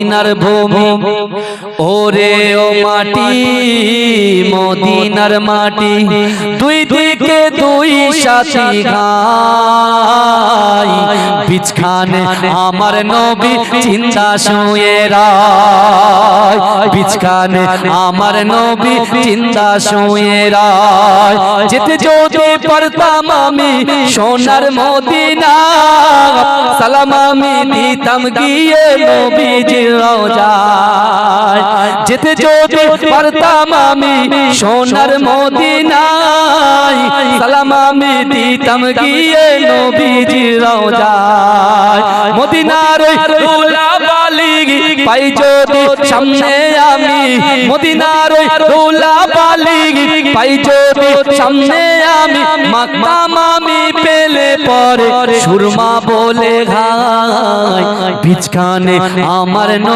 মদিনার ভূমি, ওরে ও মাটি, মদিনার মাটি, দুই দিকে দুই সাথী ঘাই বিছখানে আমার নবী চিন্তা শুয়ে রায়। বিছখানে আমার নবী চিন্তা শুয়ে রায়। যেতে যদি পারতাম আমি সোনার মদিনা সালাম আমি দিতাম গিয়ে নবীজির রওজায় যেতে যদি পারতাম আমি সোনার মদিনায়। সালাম আমি দিতাম গিয়ে নবীজির রওজায় মদিনার রুলা পাই যদি সামনে আমি মদিনার রুলা পাই যদি সামনে আমি মাকতাম আমি পেলে পরে সুরমা বলে ঘাই বিছখানে আমার